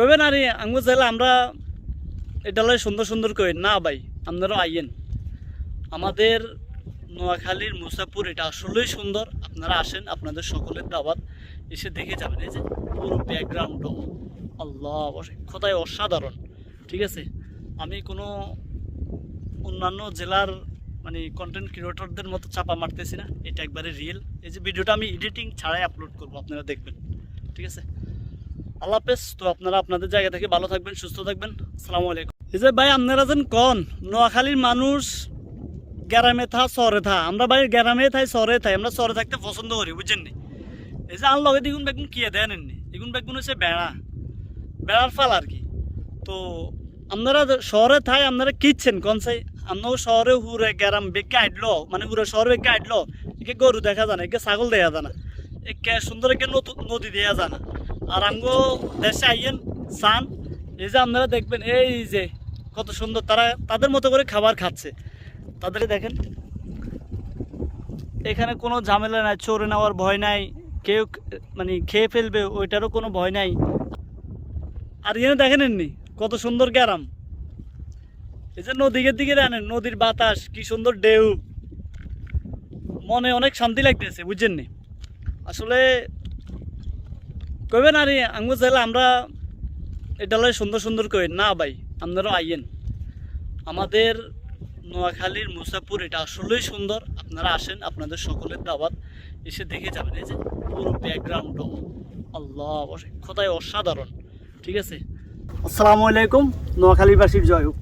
কইবেন আরে আঙ্গু চাইলে আমরা এটা সুন্দর সুন্দর কই, না ভাই, আপনারাও আইয়েন। আমাদের নোয়াখালীর মুসাপুর এটা আসলেই সুন্দর। আপনারা আসেন, আপনাদের সকলের দাওয়াত এসে দেখে যাবেন। এই যে পুরো ব্যাকগ্রাউন্ড আল্লাহ কোথায় অসাধারণ, ঠিক আছে? আমি কোনো অন্যান্য জেলার মানে কন্টেন্ট ক্রিয়েটরদের মতো চাপা মারতেছি না, এটা একবারে রিয়েল এই যে ভিডিওটা আমি এডিটিং ছাড়াই আপলোড করব, আপনারা দেখবেন, ঠিক আছে? আল্লাহ তো আপনারা আপনাদের জায়গা থেকে ভালো থাকবেন, সুস্থ থাকবেন। আসসালামু আলাইকুম। এই যে ভাই, আপনারা যেন কন, নোয়াখালীর মানুষ গ্রামে থা, শহরে থা। আমরা ভাই গ্রামে থাই, শহরে থাই, আমরা শহরে থাকতে পছন্দ করি, বুঝছেন নি? এই যে আনলগে দেখুন বেগুন কি দেন এগুন বেগুন হচ্ছে বেড়া। বেড়ার ফাল আর কি। তো আপনারা শহরে থাই, আপনারা কিচ্ছেন কোন সাই আমরাও শহরে হুরে গ্রাম বেগে আইডলো মানে হুরে শহরে বেগে আইডলো। একে গরু দেখা যায় না, একে ছাগল দেখা যায় না। একে সুন্দর একে নদী দেওয়া যায় না। আর দেশে আইয়েন সান এই যে আপনারা দেখবেন, এই যে কত সুন্দর, তারা তাদের মতো করে খাবার খাচ্ছে। তাদের দেখেন, এখানে কোনো ঝামেলা নাই, চোরে নেওয়ার ভয় নাই, কেউ মানে খেয়ে ফেলবে, ওইটারও কোনো ভয় নাই। আর এখানে দেখেন এমনি, কত সুন্দর গ্যারাম। এই যে নদীর দিকে জানেন, নদীর বাতাস, কি সুন্দর ঢেউ। মনে অনেক শান্তি লাগতেছে, বুঝছেন আসলে কইবেন আরে আঙ্গু চাইলে আমরা এটা সুন্দর সুন্দর কই, না ভাই, আপনারাও আইয়েন। আমাদের নোয়াখালীর মুসাপুর এটা আসলেই সুন্দর, আপনারা আসেন, আপনাদের সকলের দাওয়াত, এসে দেখে যাবেন, এই যে পুরো ব্যাকগ্রাউন্ড আল্লাহ কোথায় অসাধারণ, ঠিক আছে? আসসালামু আলাইকুম, নোয়াখালীবাসীর জয় হোক।